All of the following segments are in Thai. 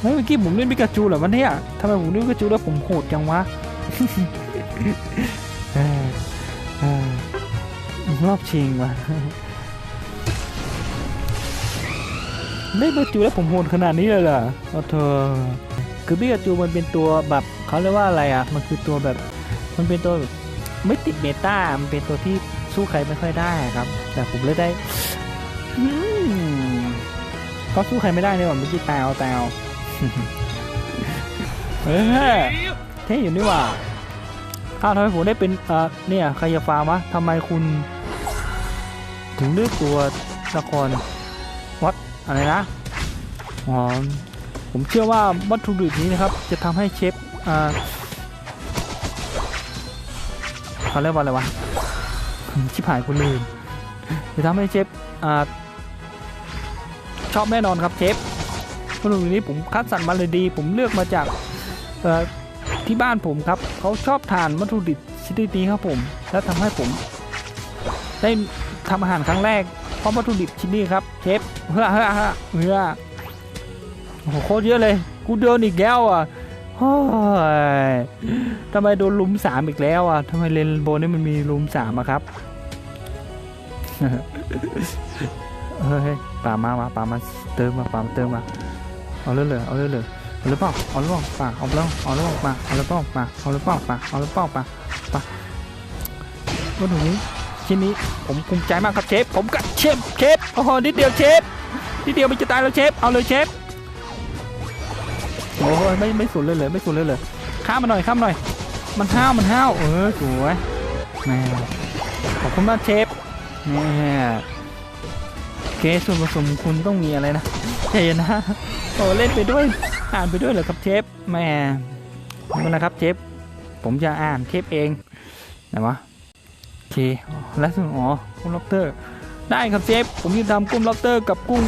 เฮ้ยเมื่อกี้ผมเล่นปิกาจูเหรอวันนี้ทำไมผมเล่นปิกาจูแล้วผมโหดจังวะรอบชิงว่ะเล่นปิกาจูแล้วผมโหดขนาดนี้เลยเหรอโอ้เธอคือปิกาจูมันเป็นตัวแบบเขาเรียกว่าอะไรอะ มันคือตัวแบบ มันเป็นตัวไม่ติดเมตามันเป็นตัวที่สู้ใครไม่ค่อยได้ครับ แต่ผมเลยได้ก็สู้ใครไม่ได้เลยว่ะเมื่อกี้ตายเอาตายเอา เฮ้เท่อยู่นี่ว่าอ้าวทำไมผมได้เป็นเอ่อเนี่ยใครจะฟาร์มวะทำไมคุณ ถึงเลือกตัวละครวัดอะไรนะอ๋อผมเชื่อว่าวัตถุดิบนี้นะครับ จะทำให้เชฟอ่าเขาเรียกว่าอะไรวะชิบหายคุณลืมจะทำให้เชฟอ่าชอบแน่นอนครับเชฟ วัตถุดิบนี้ผมคัดสรรมาเลยดี ผมเลือกมาจากที่บ้านผมครับเขาชอบทานวัตถุดิบชนิดนี้ครับผม และทำให้ผม ได้ทำอาหารครั้งแรกเพราะวัตถุดิบชิ้นนี้ครับเชฟเฮ้อเฮ้อเฮ้อเฮ้อโอ้โหโคตรเยอะเลยกูเดินอีกแล้วอะโอ้ยทำไมโดนลุมสามอีกแล้วอะทำไมเลนโบนี่มันมีลุมสามอะครับเฮ้ยปามามาปามาเติมมาปามาเติมมา เอาเลยเลยเอาเลยเลยเอาเลยเปล่าเอาเลยเปล่าป่าเอาเลยเอาเลยเปล่าเอาเลยเปล่าป่าเอาเลยเปล่าป่าเอาเลยเปล่าป่าป่าวัตถุนี้ชิ้นนี้ผมภูมิใจมากครับเชฟผมกับเชฟเชฟโอ้โหนิดเดียวเชฟนิดเดียวมันจะตายแล้วเชฟเอาเลยเชฟโอ้ยไม่ไม่สุดเลยเลยไม่สุดเลยเลยข้ามมาหน่อยข้ามหน่อย มันห้าวมันห้าวเออสวยแม่ขอบคุณมากเชฟแม่เกสส่วนผสมคุณต้องมีอะไรนะ ใจเย็นนะโอ้เล่นไปด้วยอ่านไปด้วยเหรอครับเชฟแม่ไม่นไรครับเชฟผมจะอ่านเชฟเองไหนวะโอเคแล้วส่วนอ๋อกุ้งล็อบเตอร์ ได้ครับเชฟผมจะทำกุ้งล็อบเตอร์กับกุ้ง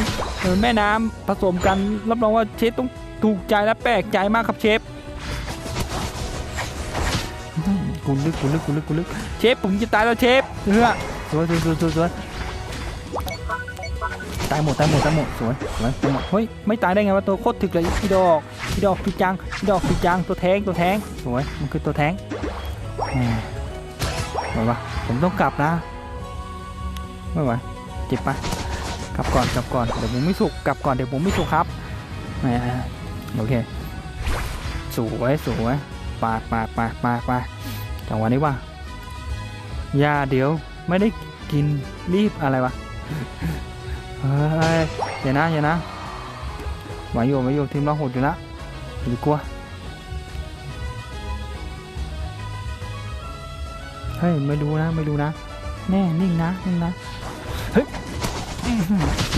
แม่น้ำผสมกันรับรองว่าเชฟต้องถูกใจและแปลกใจมากครับเชฟกุลึกกุลึกกุลึกกุลึกเชฟผมจะตายแล้วเชฟเฮ้ยสวยสวยสวยสวย ตายหมดตายหมดตายหมดสวยสวยตายหมดเฮ้ยไม่ตายได้ไงวะตัวโคตรถึกเลยอีดอกอีดอกพี่จังอีดอกพี่จังตัวแทงตัวแทงสวยมันคือตัวแทงแหมไหวปะผมต้องกลับนะไม่ไหวเจ็บปะกลับก่อนกลับก่อนเดี๋ยวผมไม่สุกกลับก่อนเดี๋ยวผมไม่สุกครับโอเคสวยสวยปาดปาดปาดปาดปาดจังหวะนี้ว่ายาเดี๋ยวไม่ได้กินรีบอะไรวะ เฮ้ยอย่านะอย่านะไหวอยู่ไหวอยู่ทีมเราโหดอยู่ละหรือกลัวเฮ้ยไม่ดูนะไม่ดูนะ แน่นิ่งนะนิ่งนะเฮ้ย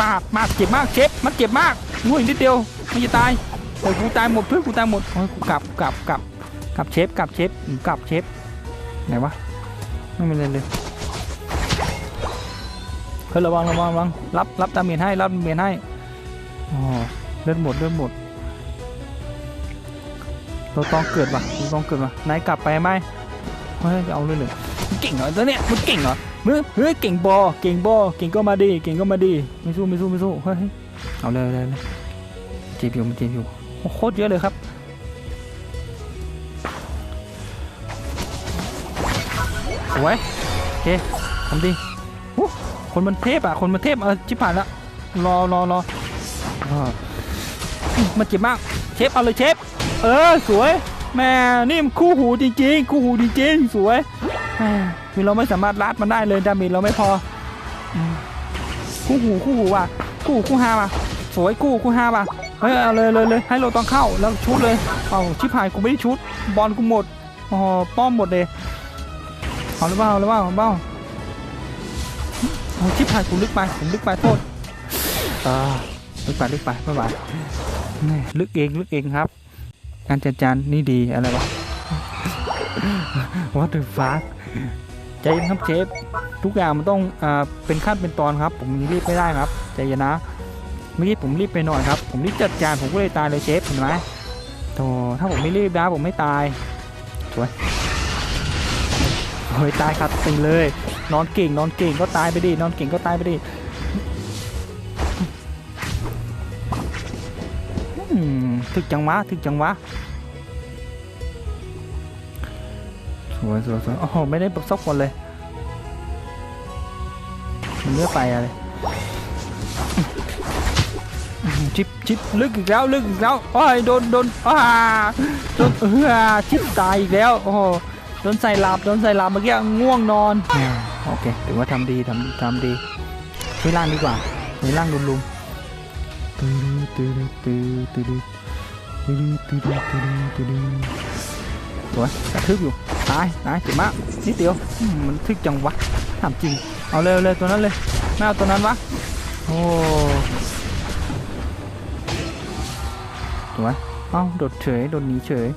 ปากปากเจ็บมากเชฟมันเจ็บมากงุ้ยนิดเดียวมันจะตายโอ้ยกูตายหมดเพื่อนกูตายหมดโอ้ยกูกลับกลับกลับกลับเชฟกลับเชฟกลับเชฟไหนวะไม่เป็นไรเลย ฮ้ยระวังระวังระวังรับรับดาเมจให้รับดาเมจให้อ๋อเลือดหมดเลือดหมดตัวตองเกิดว่ะตัวตองเกิดว่ะนายกลับไปไหมเฮ้ยเอาเลยเลยมึงเก่งเหรอตัวเนี้ยมึงเก่งเหรอมึงเฮ้ยเก่งบอเก่งบอเก่งก็มาดีเก่งก็มาดีไม่สู้ไม่สู้ไม่สู้เฮ้ยเอาเลยเลยเลยเจ็บอยู่มันเจ็บอยู่โคตรเยอะเลยครับสวยโอเคทำดีอู้ คนมันเทพอะ คนมันเทพเออชิบหายละรอรอรออ่ามันเจ็บมาก เชฟเอาเลยเชฟ เออสวย แม่นี่มคู่หูจริงๆ คู่หูจริงๆ สวยแม่คือเราไม่สามารถลัดมันได้เลยดามจเราไม่พอ คู่หูคู่หูว่ะ คู่หูคู่ห้าว่ะ สวยคู่คู่ห้าว่ะ เฮ้ยเอาเลยเลยเลยให้เราต้องเข้าแล้วชุดเลย เอาชิบหายกูไม่ได้ชุด บอลกูหมด อ๋อป้อมหมดเลย เอาหรือเปล่าเอาหรือเปล่าเอาเปล่า เอาชิบหายกูลึกไปผมลึกไปโทษอ่าลึกไปลึกไปไม่ไหวแม่ลึกเองลึกเองครับการจัดจานนี่ดีอะไรวะวัตถุฟ้าใจเย็นครับเชฟทุกอย่างมันต้องอ่าเป็นขั้นเป็นตอนครับ ผมรีบไม่ได้ครับใจเย็นนะเมื่อกี้ผมรีบไปหน่อยครับ ผมรีบจัดจานผมก็เลยตายเลยเชฟเห็นไหมโธ่ถ้าผมไม่รีบนะผมไม่ตายสวยเฮ้ยตายครับตึงเลย นอนเก่งนอนเก่งก็ตายไปดินอนเก่งก็ตายไปดิถึกจังวะถึกจังวะสวยสวยสวยโอ้โหไม่ได้ประสบคนเลยมันเลือกไปอะไรชิปชิปลึกอีกแล้วลึกอีกแล้วโอ้ยโดนโดนอ้าโดนเออชิปตายอีกแล้วโอ้โหโดนใส่หลับโดนใส่หลับเมื่อกี้ง่วงนอน โอเคถือว่าทำดีทำทำดีช่วยล่างดีกว่าช่วยล่างลุมลุมตื้อตื้อตื้อตื้อตื้อตื้อตื้อตื้อตื้อตื้อสวยกระทึบอยู่ตายตายเจ็บมากนิดเดียวมันทึกจังวะถามจริงเอาเร็วเลยตัวนั้นเลยไม่เอาตัวนั้นวะโอ้สวยเอ้าโดดเฉยโดดหนีเฉย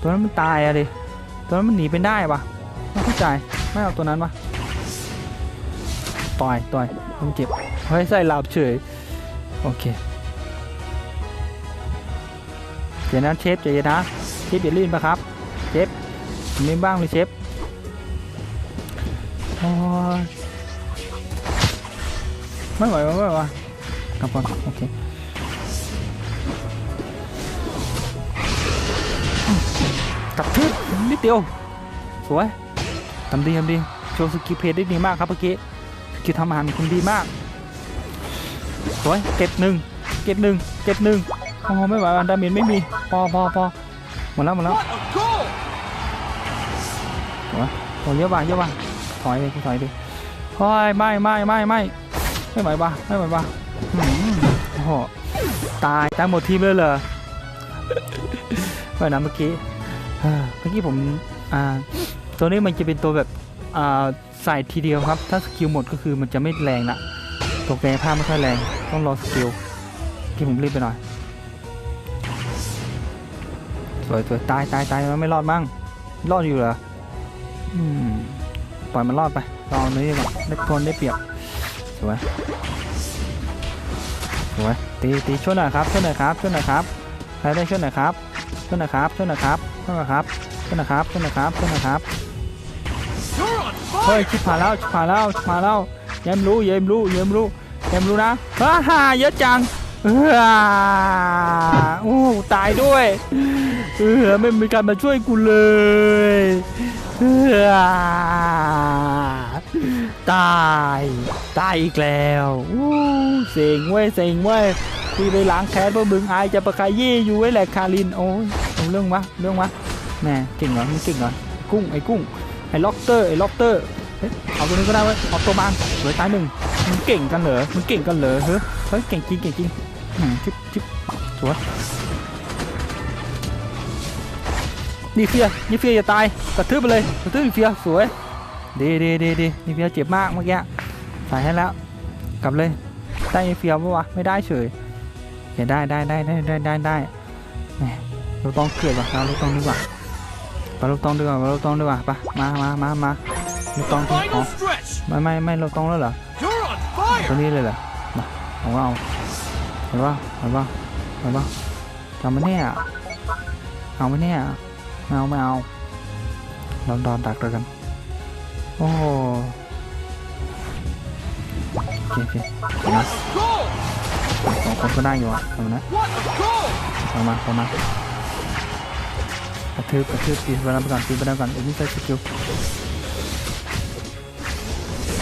ตัวนั้นมันตายอะดิตัวนั้นมันหนีไปได้ปะไม่เข้าใจไม่เอาตัวนั้นวะ ต่อยต่อยมันเจ็บเฮ้ยใส่ลับเฉย โอเคเดี๋ยวนะเชฟใจเย็นะเชฟอย่าลื่นปะครับเชฟมีบ้างเลยเชฟไม่ไหววะไม่ไหวกลับก่อนโอเคกับทึบนิดเดียวสวยทำดีทำดีโชว์สกิลเพจได้ดีมากครับเมื่อกี้ สกิลทำอาหารคุณดีมากสวยเก็บหนึ่งเก็บหนึ่งเก็บหนึ่งโอ้ไม่ไหววันดาเมจไม่มีพอพอพอหมดแล้วหมดแล้ว What a goal! โอ้เยอะว่ะเยอะว่ะถอยเลยกูถอยดิโอ้ยไม่ไม่ไม่ไม่ไม่ไหวว่ะไม่ไหวว่ะโอ้โหตายตายหมดทีมเลยเหรอไม่นะเมื่อกี้เมื่อกี้ผมอ่าตัวนี้มันจะเป็นตัวแบบอ่า ใส่ทีเดียวครับ ถ้าสกิลหมดก็คือมันจะไม่แรงละตัวแปรภาพไม่ค่อยแรง ต้องรอสกิลที่ผมรีบไปหน่อย สวยสวยตายตายตายมันไม่รอดมั้งรอดอยู่เหรออืมปล่อยมันรอดไปรอเนื้อก่อนได้ทนได้เปรียบสวยสวยตีตีช่วยหน่อยครับช่วยหน่อยครับช่วยหน่อยครับใครได้ช่วยหน่อยครับช่วยหน่อยครับช่วยหน่อยครับช่วยหน่อยครับช่วยหน่อยครับช่วยหน่อยครับช่วยหน่อยครับ เฮ้ยชิบหายแล้วชิบหายแล้วชิบหายแล้วเยมรู้เยมรู้เยมรู้เยมรู้นะฮ่าฮ่าเยอะจังเออโอ้ตายด้วยเออไม่มีการมาช่วยกูเลยเออตายตายอีกแล้วอู้เซ็งเว้ยเซ็งเว้ยที่ไปล้างแค้นเพราะมึงอายจะประคายี่อยู่ไว้แหละคารินโอ้ยเรื่องวะเรื่องวะแม่เก่งเหรอมึงเก่งเหรอกุ้งไอ้กุ้ง อ้ล็อกเตอร์ไอ้ล็อกเตอร์เฮ้ยเอาตัวนี้ก็ได้เว้ยเอาตัวบางสวยตายหนึ่งมันเก่งกันเหรอมันเก่งกันเหรอเฮ้ยเฮ้ยเก่งจริงเก่งจริงอืมชิบชิบสวยนี่เฟียนี่เฟียอย่าตายกระทืบไปเลยกระทืบนี่เฟียสวยดีดีดีดีนี่เฟียเจ็บมากเมื่อกี้ใส่ให้แล้วกลับเลยได้นี่เฟียปะวะไม่ได้เฉยเดี๋ยได้ได้ได้ได้ได้ได้ได้เราต้องเกิดว่ะเราต้องดีกว่า ไปลูกต้องดีกว่าไปลูกต้องดีกว่าไปมามามามาลูกต้องที่อ๋อ Final stretch! ไม่ไม่ไม่ลูกต้องแล้วเหรอ You're on ตัว fire! นี้เลยเหรอมาเอาว่าเอาเอาว่าเอาว่าเอาว่าจำไม่แน่อะเอาไม่แน่อะไม่เอาไม่เอาลองดอนดักเลยกันโอ้โหโอเคโอเคเอามา Goal! สองคนก็ได้อยู่อะเอามานะ What a goal! เอามาเอามา กระทืบกระทืบตีไปแล้วไปก่อนตีไปแล้วก่อนเอ็นนี่ใส่สกิล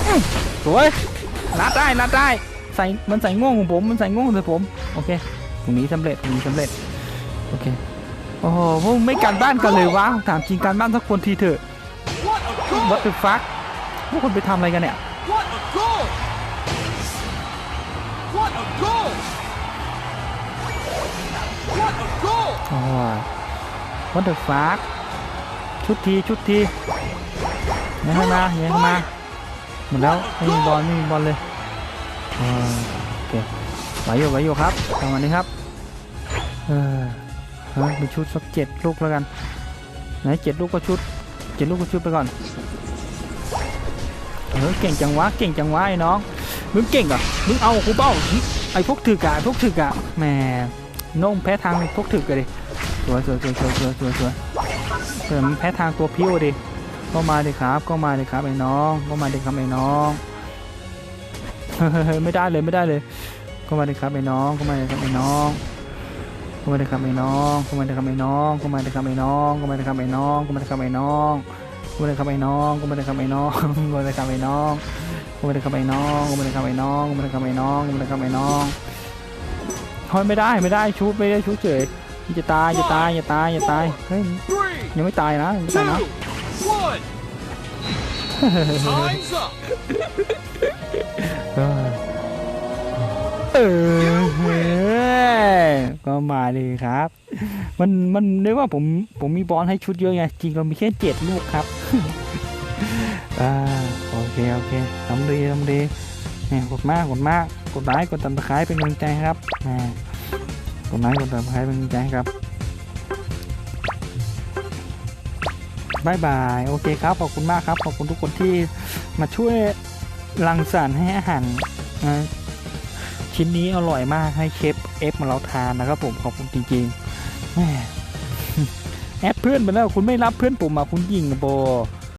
อื้อสวยนัดได้นัดได้ใส่มันใส่ง่วงของผมมันใส่ง่วงใส่ผมโอเคตรงนี้สำเร็จตรงนี้สำเร็จโอเคโอ้โหพวกมึงไม่การบ้านกันเลยวะถามจริงการบ้านสักคนทีเถอะ What a goal! What the fuck พวกคนไปทำอะไรกันเนี่ย What a goal! What a goal! What a goal! โอ้ย What the fuck ชุดทีชุดทียังให้มายังให้มาหมดแล้วไม่มีบอลไม่มีบอลเลยโอเคไหวอยู่ไหวอยู่ครับประมาณนี้ครับเออเฮ้ยมีชุดสักเจ็ดลูกแล้วกันไหนเจ็ดลูกก็ชุดเจ็ดลูกก็ชุดไปก่อนเออเก่งจังวะเก่งจังวะไอ้น้องมึงเก่งเหรอมึงเอากูเป้าไอ้พวกถือกะพวกถือกะแหมโน่งแพ้ทางพวกถือกะดิ สวยสวยสวยสวยสวยสวยสวยเออมันแพ้ทางตัวพิ้วดิก็มาดิครับ ก็มาดิครับไอ้น้อง ก็มาดิครับไอ้น้องเฮ้ยไม่ได้เลยไม่ได้เลย ก็มาดิครับไอ้น้อง ก็มาดิครับไอ้น้องเข้ามาเลยครับไอ้น้องเข้ามาเลยครับไอ้น้องเข้ามาเลยครับไอ้น้องเข้ามาเลยครับไอ้น้องเข้ามาเลยครับไอ้น้องเข้ามาเลยครับไอ้น้องเข้ามาเลยครับไอ้น้องเข้ามาเลยครับไอ้น้องเข้ามาเลยครับไอ้น้องเข้ามาเลยครับไอ้น้องเข้ามาเลยครับไอ้น้องเข้ามาเลยครับไอ้น้องเฮ้ยไม่ได้ไม่ได้ชุบไม่ได้ชุบเฉย จะตายจะตายจะตายจะตายเฮ้ย Three, ยังไม่ตายนะยังไม่ตายนะ two, one. Time's up. เออเออก็มาเลยครับ มันมันเรียกว่าผมผมมีบอลให้ชุดเยอะไงจริงเรามีแค่เจ็ดลูกครับอ่าโอเคโอเคทำดีทำดีเนี่ยกดมากกดมากกดไลค์กดติดตามเป็นกำลังใจให้ครับแหมก ดไลค์กดติดตามเป็นใจครับบายบายโอเคครับ ขอบคุณมากครับ ขอบคุณทุกคนที่มาช่วยรังสรรค์ให้อาหารชิ้นนี้อร่อยมากให้เชฟเอฟมาเราทานนะครับ ผมขอบคุณจริงๆแหมแอดเพื่อนไปแล้วคุณไม่รับเพื่อนผมอะคุณยิงโบ